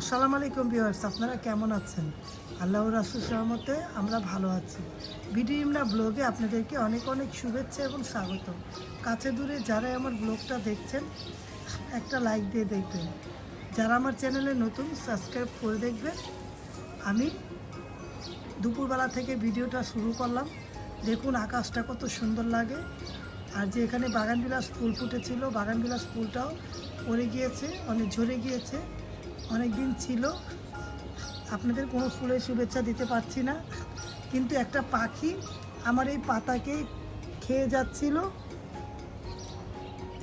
আসসালামু আলাইকুম ভিউয়ার্স, আপনারা কেমন আছেন? আল্লাহ রাসুল সহমতে আমরা ভালো আছি। বিডিএমরা ব্লগে আপনাদেরকে অনেক অনেক শুভেচ্ছা এবং স্বাগত। কাছে দূরে যারা আমার ব্লগটা দেখছেন, একটা লাইক দিয়ে দেখবেন। যারা আমার চ্যানেলে নতুন, সাবস্ক্রাইব করে দেখবেন। আমি দুপুরবেলা থেকে ভিডিওটা শুরু করলাম। দেখুন আকাশটা কত সুন্দর লাগে। আর যে এখানে বাগানবিলাস ফুল ফুটেছিল, বাগানবিলাস ফুলটাও পড়ে গিয়েছে অনেক ঝরে গিয়েছে। অনেক দিন ছিল। আপনাদের কোনো ফুলের শুভেচ্ছা দিতে পারছি না। কিন্তু একটা পাখি আমার এই পাতাকে খেয়ে যাচ্ছিল।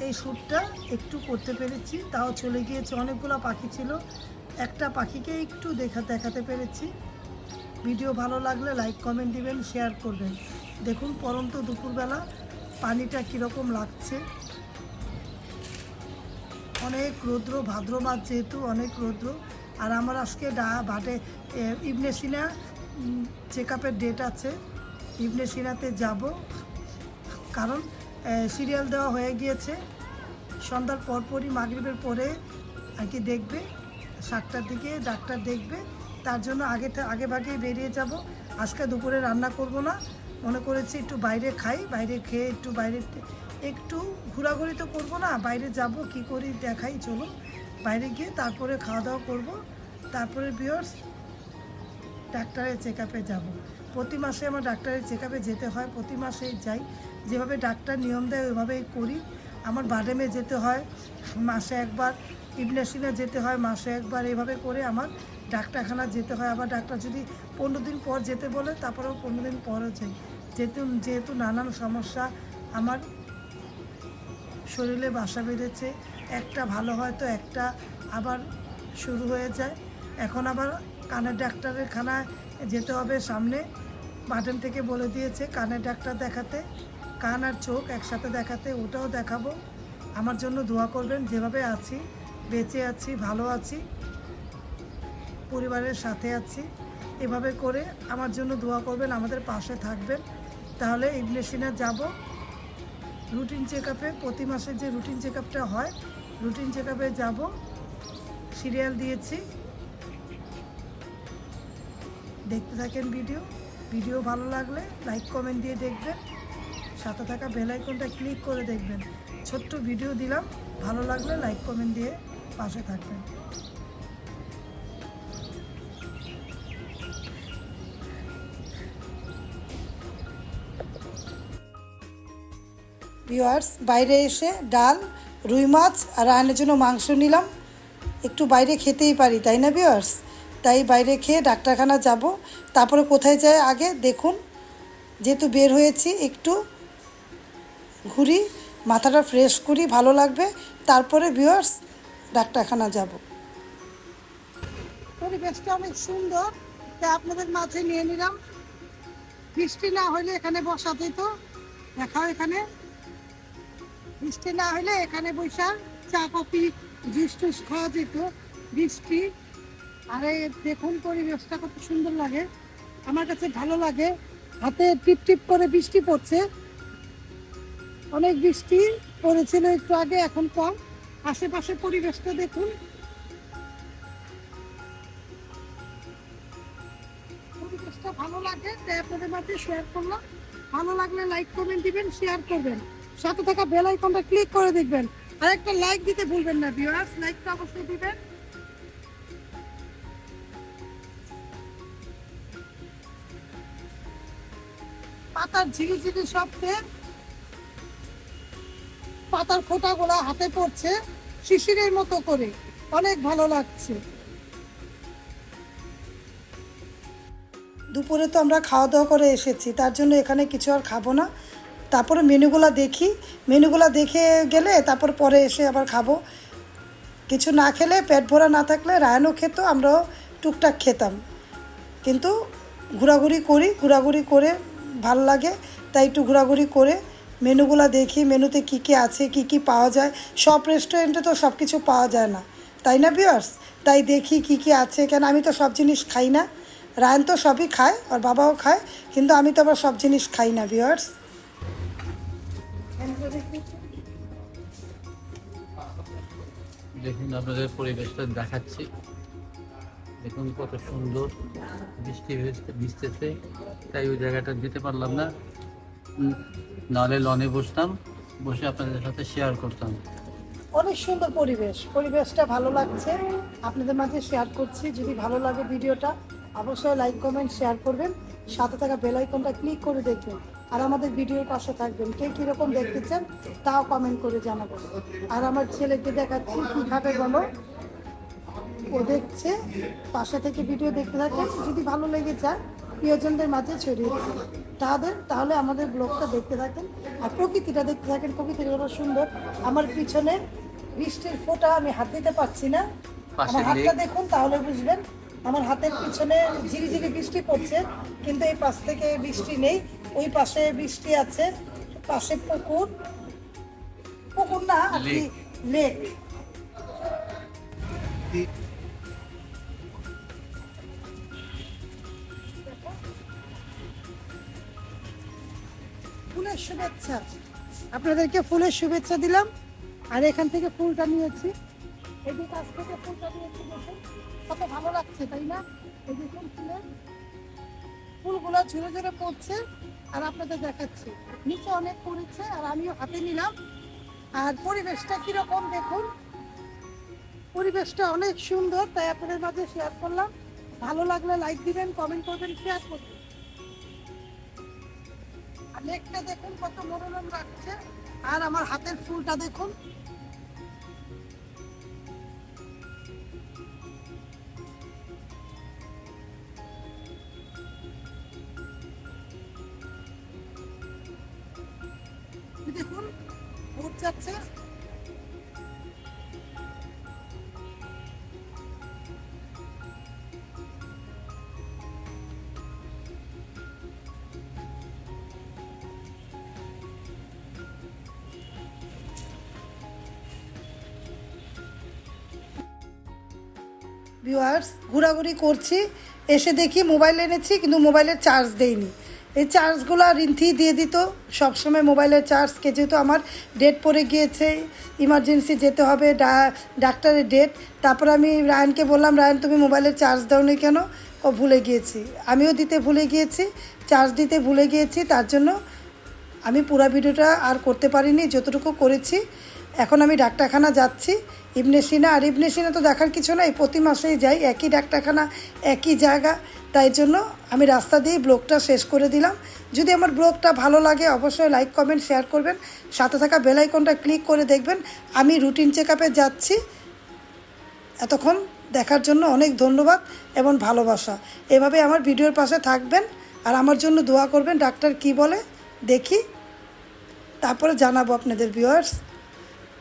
এই শ্যুটটা একটু করতে পেরেছি, তাও চলে গিয়েছে। অনেকগুলো পাখি ছিল। একটা পাখিকে একটু দেখা দেখাতে পেরেছি। ভিডিও ভালো লাগলে লাইক, কমেন্ট দিবেন, শেয়ার করবেন। দেখুন পরন্ত দুপুরবেলা পানিটা কীরকম লাগছে। অনেক রৌদ্র ভাদ্র মাস যেহেতু অনেক রৌদ্র। আর আমার আজকে ডা এ, ইবনে সিনা চেক আপের ডেট আছে। ইবনে সিনাতে যাব। কারণ সিরিয়াল দেওয়া হয়ে গিয়েছে। সন্ধ্যার পরপরই মাগরিবের পরে আর কি দেখবে। সাতটার দিকে ডাক্তার দেখবে। তার জন্য আগে আগে ভাগেই বেরিয়ে যাব। আজকে দুপুরে রান্না করব না। মনে করেছি একটু বাইরে খাই বাইরে খেয়ে একটু বাইরে একটু ঘোরাঘুরি তো করব না, বাইরে যাব, কি করি দেখাই চলো বাইরে গিয়ে তারপরে খাওয়া দাওয়া করব। তারপরে বিয়ার্স ডাক্তারের চেক আপে যাব। প্রতি মাসে আমার ডাক্তারের চেক আপে যেতে হয়, প্রতি মাসেই যাই। যেভাবে ডাক্তার নিয়ম দেয় ওইভাবেই করি। আমার বাডেমে যেতে হয়, মাসে একবার। ইবনাসিনা যেতে হয়, মাসে একবার। এভাবে করে আমার ডাক্তারখানা যেতে হয়। আবার ডাক্তার যদি পনেরো দিন পর যেতে বলে, তারপরেও পনেরো দিন পরও যাই। যেহেতু যেহেতু নানান সমস্যা, আমার শরীরে বাসা বেঁধেছে, একটা ভালো হয় তো একটা আবার শুরু হয়ে যায়। এখন আবার কানের ডাক্তারের খানায় যেতে হবে সামনে। বাটন থেকে বলে দিয়েছে কানের ডাক্তার দেখাতে, কান আর চোখ একসাথে দেখাতে, ওটাও দেখাবো। আমার জন্য দোয়া করবেন, যেভাবে আছি, বেঁচে আছি, ভালো আছি, পরিবারের সাথে আছি, এভাবে করে আমার জন্য দোয়া করবেন, আমাদের পাশে থাকবেন। তাহলে ইবনেসিনা যাব। রুটিন চেক আপে প্রতি মাসে যে রুটিন চেক আপটা হয়, রুটিন চেক আপে যাব। সিরিয়াল দিয়েছি। দেখতে থাকেন ভিডিও। ভিডিও ভালো লাগলে লাইক, কমেন্ট দিয়ে দেখবেন। সাথে থাকা বেল আইকনটা ক্লিক করে দেখবেন। ছোট্ট ভিডিও দিলাম। ভালো লাগলে লাইক, কমেন্ট দিয়ে পাশে থাকবেন। ভিওয়ার্স বাইরে এসে ডাল, রুই মাছ আর রায়নের জন্য মাংস নিলাম। একটু বাইরে খেতেই পারি, তাই না ভিওয়ার্স তাই বাইরে খেয়ে ডাক্তারখানা যাব। তারপরে কোথায় যায় আগে দেখুন। যেহেতু বের হয়েছি, একটু ঘুরি, মাথাটা ফ্রেশ করি, ভালো লাগবে। তারপরে ভিওয়ার্স ডাক্তারখানা যাব। পরিবেশটা অনেক সুন্দর। তাই আপনাদের মাঝে নিয়ে নিলাম। বৃষ্টি না হলে এখানে বসা যেত। দেখাও এখানে। বৃষ্টি না হলে এখানে বৈশা চা, কফি, জুস টুস খাওয়া যেত বৃষ্টি আর এই দেখুন পরিবেশটা কত সুন্দর লাগে। আমার কাছে ভালো লাগে। হাতে টিপ টিপ করে বৃষ্টি পড়ছে। অনেক বৃষ্টি পড়েছিল একটু আগে, এখন কম। আশেপাশে পরিবেশটা দেখুন। পরিবেশটা ভালো লাগে। তাই আপনাদের মাঝে শেয়ার করলাম। ভালো লাগলে লাইক কমেন্ট দিবেন শেয়ার করবেন। সাথে থাকা বেল আইকনটা ক্লিক করে দেখবেন। আর একটা লাইক দিতে ভুলবেন না ভিউয়ার্স লাইকটা অবশ্যই দিবেন। পাতার ঝিরিঝিরি শব্দে পাতার ফোঁটাগুলো হাতে পড়ছে, শিশিরের মতো করে। অনেক ভালো লাগছে। দুপুরে তো আমরা খাওয়া দাওয়া করে এসেছি, তার জন্য এখানে কিছু আর খাব না। তারপরে মেনুগুলো দেখি। মেনুগুলো দেখে গেলে তারপর পরে এসে আবার খাব। কিছু না খেলে পেট ভরা না থাকলে রায়নও খেত, আমরাও টুকটাক খেতাম। কিন্তু ঘোরাঘুরি করি, ঘোরাঘুরি করে ভালো লাগে, তাই একটু ঘোরাঘুরি করে মেনুগুলো দেখি, মেনুতে কি কি আছে, কি কি পাওয়া যায়। সব রেস্টুরেন্টে তো সব কিছু পাওয়া যায় না। তাই না বিয়ার্স তাই দেখি কি কি আছে, কেন আমি তো সব জিনিস খাই না। রায়ন তো সবই খায় আর বাবাও খায়, কিন্তু আমি তো আবার সব জিনিস খাই না বিয়ার্স দেখুন, আপনাদের পরিবেশটা দেখাচ্ছি। দেখুন কত সুন্দর বৃষ্টি ভেজতে- ভিজতেছে। তাই ওই জায়গাটা যেতে পারলাম না। নাহলে লনে বসতাম, বসে আপনাদের সাথে শেয়ার করতাম। অনেক সুন্দর পরিবেশ। পরিবেশটা ভালো লাগছে। আপনাদের মাঝে শেয়ার করছি। যদি ভালো লাগে ভিডিওটা, অবশ্যই লাইক কমেন্ট শেয়ার করবেন। সাথে থাকা বেল আইকনটা ক্লিক করে দেখবেন। আর আমাদের ভিডিওর পাশে থাকবেন। কে কীরকম দেখতে চান তাও কমেন্ট করে জানাবেন। আর আমার ছেলেকে দেখাচ্ছি কী খাবে বলো? ও দেখছে পাশে থেকে ভিডিও দেখতে থাকে যদি ভালো লেগে যায় প্রিয়জনদের মাঝে ছড়িয়ে দেবেন তাদের তাহলে আমাদের ব্লগটা দেখতে থাকেন। আর প্রকৃতিটা দেখতে থাকেন প্রকৃতির কত সুন্দর। আমার পিছনে বৃষ্টির ফোঁটা আমি হাত দিতে পারছি না। আমার হাতটা দেখুন তাহলে বুঝবেন আমার হাতের পিছনে ঝিরিঝিরি বৃষ্টি পড়ছে কিন্তু এই পাশ থেকে বৃষ্টি নেই। ওই পাশে বৃষ্টি আছে পাশে পুকুর। পুকুর না আর কি লেক ফুলের শুভেচ্ছা। আপনাদেরকে ফুলের শুভেচ্ছা দিলাম আর এখান থেকে ফুলটা নিয়েছি। এই কাছ থেকে ফুলটা নিয়েছি দেখুন কত ভালো লাগছে, তাই না? এই দেখুন ফুলের ফুলগুলো ঝুরে ঝুরে পড়ছে, আর আপনাদের দেখাচ্ছি। নিচে অনেক পড়েছে, আর আমিও হাতে নিলাম। আর পরিবেশটা কীরকম দেখুন? পরিবেশটা অনেক সুন্দর, তাই আপনাদের মাঝে শেয়ার করলাম। ভালো লাগলে লাইক দিবেন কমেন্ট করবেন শেয়ার করবেন। আর লেকটা দেখুন, কত মনোরম লাগছে। আর আমার হাতের ফুলটা দেখুন। ভিউয়ার্স ঘোরাঘুরি করছি, এসে দেখি মোবাইল এনেছি, কিন্তু মোবাইলের চার্জ দেইনি। এই চার্জগুলো আর রিন্থি দিয়ে দিত, সবসময় মোবাইলের চার্জ কে যেহেতু আমার ডেট পড়ে গিয়েছে ইমার্জেন্সি যেতে হবে ডাক্তারের ডেট তারপর আমি রায়নকে বললাম, রায়ন, তুমি মোবাইলের চার্জ দাওনি কেন? ও ভুলে গিয়েছি। আমিও দিতে ভুলে গিয়েছি চার্জ দিতে ভুলে গিয়েছি, তার জন্য আমি পুরা ভিডিওটা আর করতে পারিনি, যতটুকু করেছি এখন আমি ডাক্তারখানা যাচ্ছি। ইবনে সিনা আর ইবনে সিনা তো দেখার কিছু নাই, প্রতি মাসেই যাই, একই ডাক্তারখানা, একই জায়গা। তাই জন্য আমি রাস্তা দিয়ে ব্লগটা শেষ করে দিলাম। যদি আমার ব্লগটা ভালো লাগে, অবশ্যই লাইক, কমেন্ট, শেয়ার করবেন। সাথে থাকা বেল আইকনটা ক্লিক করে দেখবেন। আমি রুটিন চেক আপে যাচ্ছি। এতক্ষণ দেখার জন্য অনেক ধন্যবাদ এবং ভালোবাসা। এভাবে আমার ভিডিওর পাশে থাকবেন আর আমার জন্য দোয়া করবেন ডাক্তার কি বলে, দেখি। তারপরে জানাব আপনাদের ভিউয়ার্স